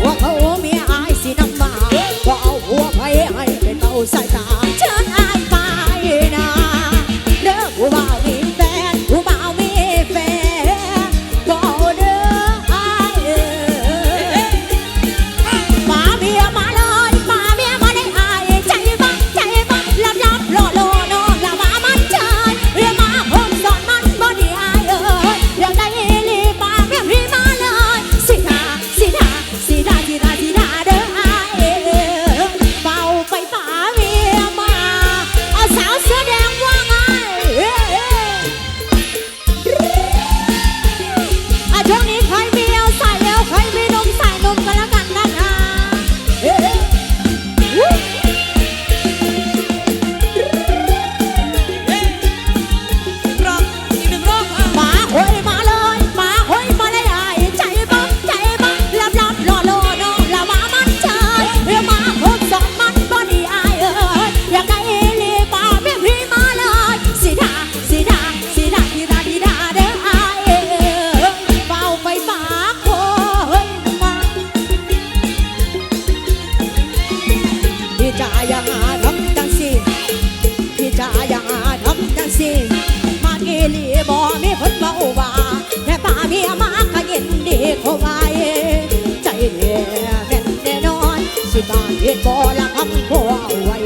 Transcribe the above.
พว จ๋าอย่าหาทำจังสิพี่จ๋าอย่าหาทำจังสิมาเกลี่บ่มีคนเบาว่าแต่ป้าเมียมาก็ยินดีเข้าไปใจเดียแม่นแน่นอน สิบ้านเฮ็ดบ่ละคำขอาไว้